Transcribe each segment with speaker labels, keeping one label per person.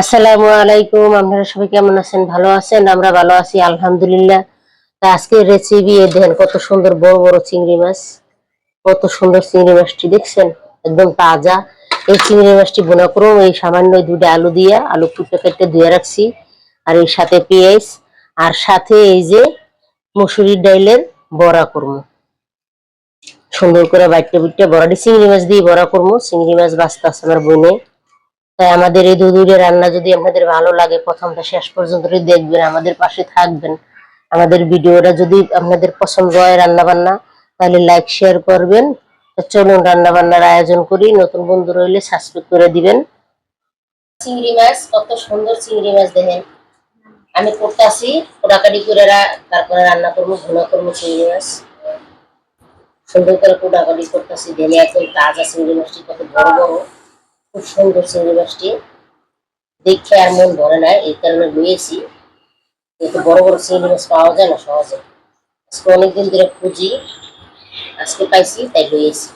Speaker 1: আসসালামু আলাইকুম, আপনারা সবাই কেমন আছেন? ভালো আছেন? আমরা ভালো আছি, আলহামদুলিল্লাহ। তা আজকের রেসিপি দেখেন কত সুন্দর বড় বড় চিংড়ি মাছ। কত সুন্দর চিংড়ি মাছটি, দেখছেন? একদম তাজা। এই চিংড়ি মাছটি বোনা করুন, এই সামান্য দুটো আলু দিয়া, আলু কুটে কেটে ধুয়ে রাখছি। আর এই সাথে পেঁয়াজ, আর সাথে এই যে মুসুরির ডাইলের বড়া করব। সুন্দর করে বাইটে বুটে বড়াটি চিংড়ি মাছ দিয়ে বড়া করব। চিংড়ি মাছ বাঁচতে আছে আমার বইনে। তাই আমাদের এই দুধুরের রান্না যদি আপনাদের ভালো লাগে, প্রথমটা শেষ পর্যন্ত দেখবেন, আমাদের পাশে থাকবেন। আমাদের ভিডিওটা যদি আপনাদের পছন্দ হয় রান্না বান্না তাহলে লাইক শেয়ার করবেন। চলুন রান্না বান্নার আয়োজন করি। নতুন বন্ধু রইলে সাবস্ক্রাইব করে দিবেন। চিংড়ি মাছ, কত সুন্দর চিংড়ি মাছ দেখেন। আমি করতেছি কোটাকাটি করে তারপরে রান্না করব, ভুনা করব চিংড়ি মাছ। সুন্দর করে কোটাকাটি করতেছি একদম তাজা চিংড়ি মাছটি কত বড় বড়। খুব সুন্দর চিংড়ি মাছটি দেখে আর মন ভরে না, এই কারণে লুয়েছি এত বড় বড় চিংড়ি পাওয়া যায় না সহজে। আজকে অনেকদিন ধরে খুঁজি, আজকে পাইছি, তাই লুয়েছি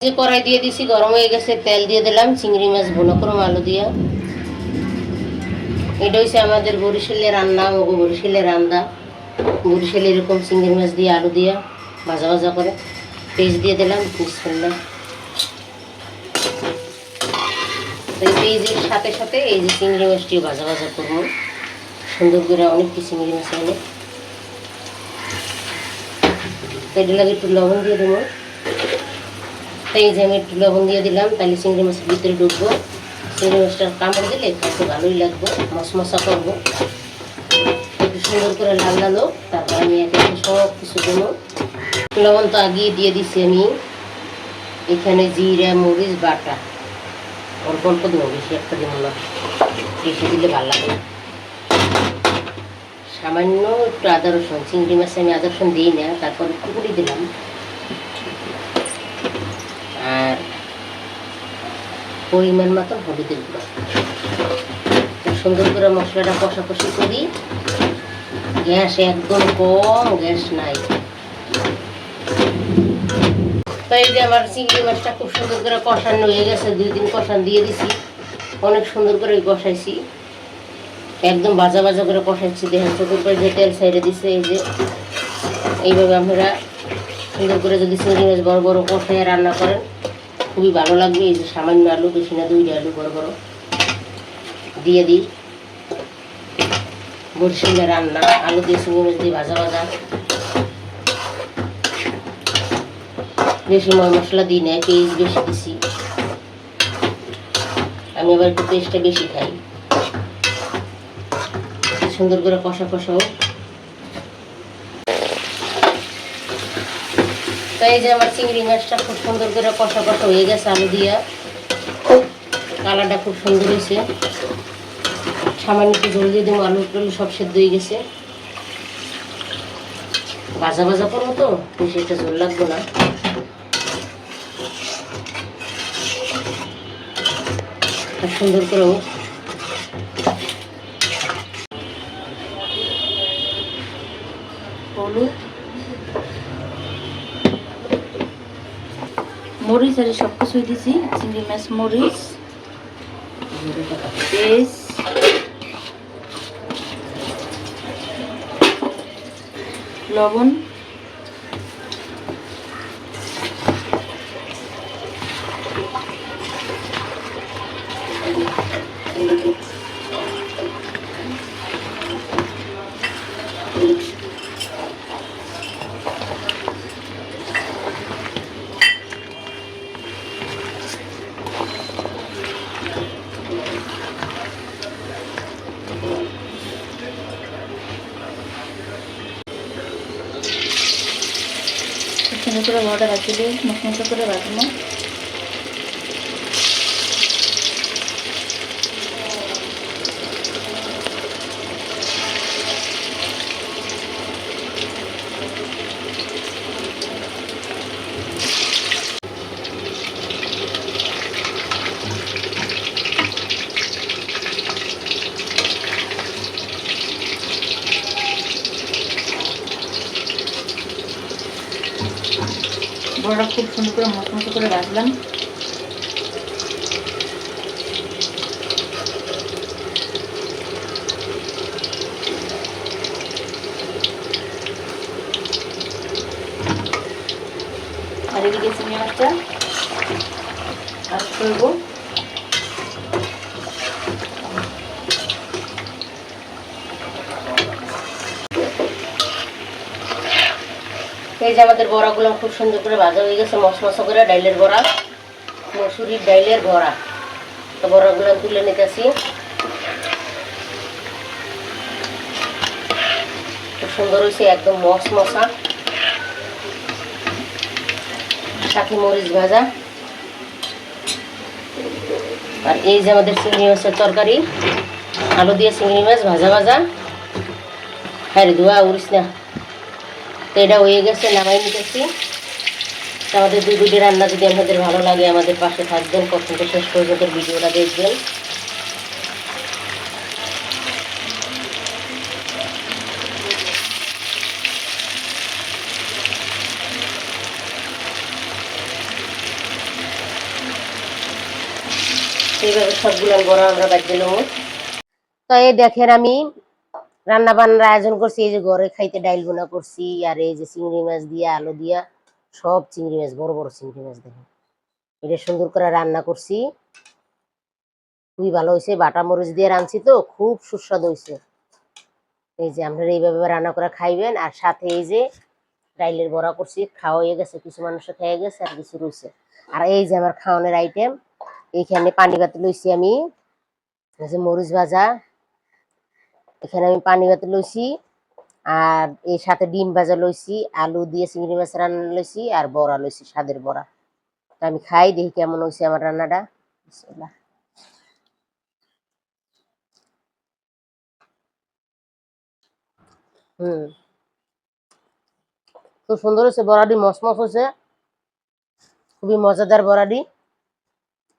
Speaker 1: যে কড়াই দিয়ে দিছি, গরম হয়ে গেছে, তেল দিয়ে দিলাম, চিংড়ি মাছ ভুনো করম, আলু দিয়া। এটা হচ্ছে আমাদের বরিশালের রান্না মগু বরিশালের রান্না বরিশালে এরকম চিংড়ি মাছ দিয়ে, আলু দিয়া, ভাজা ভাজা করে। পেঁয়াজ দিয়ে দিলাম বিসমিল্লাহ তো এই পেঁয়াজের সাথে সাথে এই যে চিংড়ি মাছটি ভাজা ভাজা করব। সুন্দর করে অনেক চিংড়ি মাছ এনে এটা লাগে একটু লবণ দিয়ে দেবো। তো এই যে আমি একটু লবণ দিয়ে দিলাম, তাহলে চিংড়ি মাছের ভিতরে ঢুকবো। চিংড়ি মাছটা কামড় দিলে খাইতে ভালোই লাগবে, মশমশা করব। একটু সুন্দর করে লাল লাল তারপর আমি একে সব কিছু দেবো। লবণ তো আগিয়ে দিয়ে দিছি আমি। এখানে জিরা, মরিচ, বাটা। অল্প অল্প দেবো, বেশি একটা দেবো না। বেশি দিলে ভালো লাগে। সামান্য একটু আদা, রসুন, চিংড়ি মাছে আমি আদা, রসুন দিই না, তারপর একটু করে দিলাম। আর পরিমাণ মতো হলুদের গুঁড়ো। সুন্দর করে মশলাটা কষাকষি করি। গ্যাস একদম কম, গ্যাস নাই। তো এই যে আমার চিংড়ি মাছটা খুব সুন্দর করে কষানো হয়ে গেছে, দুই দিন কষান দিয়ে দিছি। অনেক সুন্দর করে কষাইছি। একদম বাজা বাজা করে কষাইছি। দেখেন চোখের পরে যে তেল সাইডে দিছে এই যে। এইভাবে আপনারা সুন্দর করে যদি চিংড়ি মাছ বড় বড় কষায় রান্না করেন, খুবই ভালো লাগবে। এই যে সামান্য আলু, বেশি না, দুইটা আলু বড় বড়। দিয়ে দিই। বরিশালের রান্না। আলু দিয়ে চিংড়ি মাছ দিয়ে ভাজা ভাজা। বেশি মশলা দিই না, পেঁয়াজ বেশি দিছি। আমি আবার একটু পেস্টটা বেশি খাই। সুন্দর করে কষা কষাও হোক। তো এই যে আমার চিংড়ি মাছটা খুব সুন্দর করে কষা কষা হয়ে গেছে আলু দিয়া। কালারটা খুব সুন্দর হয়েছে। সামান্য একটু জল দিয়ে দেবো, আলু টলু সব সেদ্ধ হয়ে গেছে। ভাজা ভাজা করব তো, বেশি একটা জল লাগবে না। খুব সুন্দর করে
Speaker 2: মরিচ আর সব কিছুই দিছি চিংড়ি মাছ মরিচ লবণ করে বড়টা রাখি দিই মশমশা করে রাখব খুব সুন্দর করে মশমশো করে রাখলাম।
Speaker 1: আর এদিকে চিংড়ি মাছটা আর করব। এই যে আমাদের বড়াগুলো খুব সুন্দর করে ভাজা হয়ে গেছে, মশমশা করে ডাইলের বড়া, মসুরির ডাইলের বড়া। তো বড়াগুলো তুলে নিতেছি। খুব সুন্দর হয়েছে, একদম মশ মশা সাথে মরিচ ভাজা। আর এই যে আমাদের চিংড়ি মাছের তরকারি, আলু দিয়ে চিংড়ি মাছ ভাজা ভাজা। হ্যাঁ ধোয়া উড়িস না। তো এটা হয়ে গেছে, নামাই নিতেছি। আমাদের দুটি রান্না যদি আপনাদের ভালো লাগে, আমাদের পাশে থাকবেন থেকে শেষ পর্যন্ত ভিডিওটা দেখবেন। এইভাবে সবগুলো বড় আমরা বাদ দিলাম তো দেখেন আমি রান্না বান্নার আয়োজন করছি, এই যে ঘরে খাইতে ডাইল বোনা করছি, আর এই যে চিংড়ি মাছ দিয়া, আলু দিয়া, সব চিংড়ি মাছ, বড় বড় চিংড়ি মাছ দেখেন। এটা সুন্দর করে রান্না করছি। খুবই ভালো হয়েছে বাটা মরিচ দিয়ে রাঁধছি তো, খুব সুস্বাদু হয়েছে এই যে আপনারা এইভাবে রান্না করে খাইবেন, আর সাথে এই যে ডাইলের বড়া করছি, খাওয়া হয়ে গেছে, কিছু মানুষ খেয়ে গেছে, আর কিছু রয়েছে আর এই যে আমার খাওয়ানোর আইটেম এইখানে পানি গাতে লইছি আমি, এই যে মরিচ ভাজা এখানে আমি পানি গাতে লইছি, আর এর সাথে ডিম ভাজা লইছি, আলু দিয়ে চিংড়ি মাছ রান্না লইছি, আর বড়া লইছি, স্বাদের বড়া। তো আমি খাই, দেখি কেমন হয়েছে আমার রান্নাটা। হুম। খুব সুন্দর হয়েছে বড়াটি মসমস হয়েছে খুবই মজাদার বড়াটি।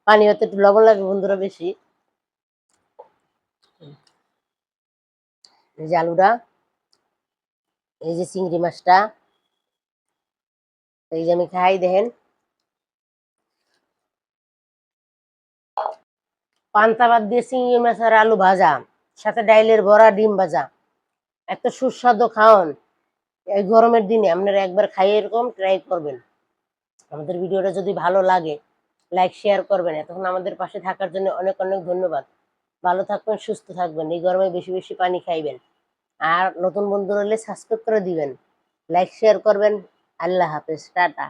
Speaker 1: পানি হতে একটু লবণ লাগে বন্ধুরা বেশি। এই যে আলুটা, এই যে চিংড়ি মাছটা, এই যে আমি খাই দেখেন। পান্তা ভাত দিয়ে চিংড়ি মাছ আর আলু ভাজা, সাথে ডাইলের বড়া, ডিম ভাজা। এত সুস্বাদু খাওয়ান। এই গরমের দিনে আপনারা একবার খাই এরকম ট্রাই করবেন। আমাদের ভিডিওটা যদি ভালো লাগে লাইক শেয়ার করবেন। এতক্ষণ আমাদের পাশে থাকার জন্য অনেক অনেক ধন্যবাদ। ভালো থাকবেন, সুস্থ থাকবেন। এই গরমে বেশি বেশি পানি খাইবেন। আর নতুন বন্ধু হলে সাবস্ক্রাইব করে দিবেন। লাইক শেয়ার করবেন। আল্লাহ হাফেজ। টাটা।